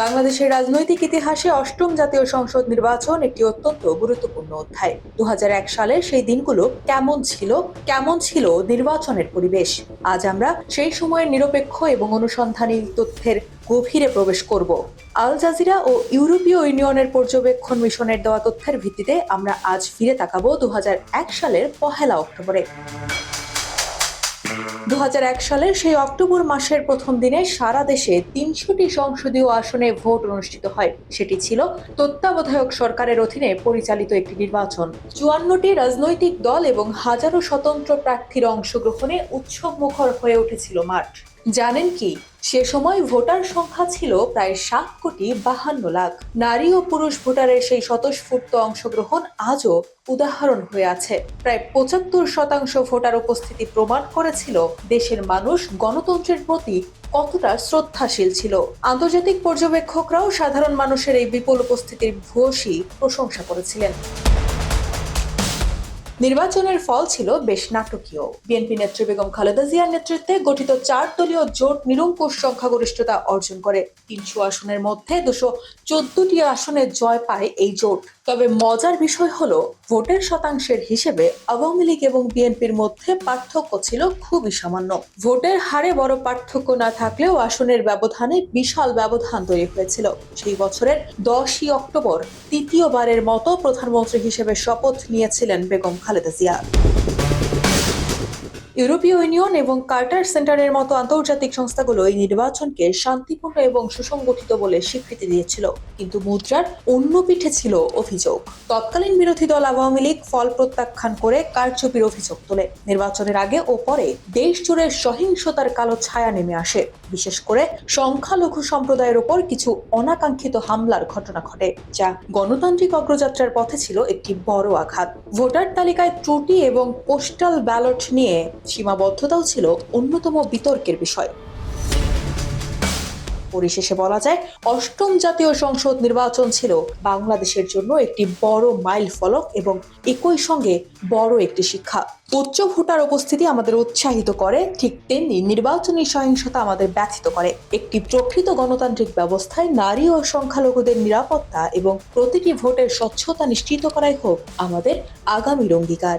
বাংলাদেশের রাজনৈতিক ইতিহাসে অষ্টম জাতীয় সংসদ নির্বাচন একটি অত্যন্ত গুরুত্বপূর্ণ অধ্যায়। দু হাজার এক সালের সেই দিনগুলো কেমন ছিল কেমন ছিল নির্বাচনের পরিবেশ? আজ আমরা সেই সময়ের নিরপেক্ষ এবং অনুসন্ধানী তথ্যের গভীরে প্রবেশ করব। আল জাজিরা ও ইউরোপীয় ইউনিয়নের পর্যবেক্ষণ মিশনের দেওয়া তথ্যের ভিত্তিতে আমরা আজ ফিরে তাকাবো দু হাজার এক সালের পহেলা অক্টোবরে। দু হাজার এক সালের সেই অক্টোবর মাসের প্রথম দিনে সারা দেশে তিনশোটি সংসদীয় আসনে ভোট অনুষ্ঠিত হয়। সেটি ছিল তত্ত্বাবধায়ক সরকারের অধীনে পরিচালিত একটি নির্বাচন। চুয়ান্নটি রাজনৈতিক দল এবং হাজারো স্বতন্ত্র প্রার্থীর অংশগ্রহণে উৎসবমুখর হয়ে উঠেছিল মাঠ। জানেন কি, সে সময় ভোটার সংখ্যা ছিল প্রায় সাত কোটি বাহান্ন লাখ। নারী ও পুরুষ ভোটারের সেই স্বতঃস্ফূর্ত অংশগ্রহণ আজও উদাহরণ হয়ে আছে। প্রায় পঁচাত্তর শতাংশ ভোটার উপস্থিতি প্রমাণ করেছিল দেশের মানুষ গণতন্ত্রের প্রতি কতটা শ্রদ্ধাশীল ছিল। আন্তর্জাতিক পর্যবেক্ষকরাও সাধারণ মানুষের এই বিপুল উপস্থিতির ভূয়সী প্রশংসা করেছিলেন। নির্বাচনের ফল ছিল বেশ নাটকীয়। বিএনপি নেত্রী বেগম খালেদা জিয়ার নেতৃত্বে গঠিত চার দলীয় জোট নিরঙ্কুশ সংখ্যাগরিষ্ঠতা অর্জন করে। তিনশো আসনের মধ্যে দুশো চোদ্দটি আসনে জয় পায় এই জোট। তবে মজার বিষয় হল, ভোটের শতাংশের হিসেবে আওয়ামী লীগ এবং বিএনপির মধ্যে পার্থক্য ছিল খুবই সামান্য। ভোটের হারে বড় পার্থক্য না থাকলেও আসনের ব্যবধানে বিশাল ব্যবধান তৈরি হয়েছিল। সেই বছরের দশই অক্টোবর তৃতীয়বারের মতো প্রধানমন্ত্রী হিসেবে শপথ নিয়েছিলেন বেগম খালেদা জিয়া ইউরোপীয় ইউনিয়ন এবং কার্টার সেন্টারের মতো আন্তর্জাতিক সংস্থাগুলো এই নির্বাচনকে শান্তিপূর্ণ এবং সুসংগঠিত বলে স্বীকৃতি দিয়েছিল। কিন্তু মুদ্রার অন্য পিঠে ছিল অভিযোগ। তৎকালীন বিরোধী দল আওয়ামী লীগ ফল প্রত্যাখ্যান করে কারচুপির অভিযোগ তোলে। নির্বাচনের আগে ও পরে দেশ জুড়ে সহিংসতার কালো ছায়া নেমে আসে। বিশেষ করে সংখ্যালঘু সম্প্রদায়ের ওপর কিছু অনাকাঙ্ক্ষিত হামলার ঘটনা ঘটে, যা গণতান্ত্রিক অগ্রযাত্রার পথে ছিল একটি বড় আঘাত। ভোটার তালিকায় ত্রুটি এবং পোস্টাল ব্যালট নিয়ে সীমাবদ্ধতাও ছিল অন্যতম বিতর্কের বিষয়। পরিশেষে বলা যায়, অষ্টম জাতীয় সংসদ নির্বাচন ছিল বাংলাদেশের জন্য একটি বড় মাইল ফলক এবং একই সঙ্গে বড় একটি শিক্ষা। উচ্চ ভোটার উপস্থিতি আমাদের উৎসাহিত করে, ঠিক তেমনি নির্বাচনী সহিংসতা আমাদের ব্যথিত করে। একটি প্রকৃত গণতান্ত্রিক ব্যবস্থায় নারী ও সংখ্যালঘুদের নিরাপত্তা এবং প্রতিটি ভোটের স্বচ্ছতা নিশ্চিত করাই হোক আমাদের আগামীর অঙ্গীকার।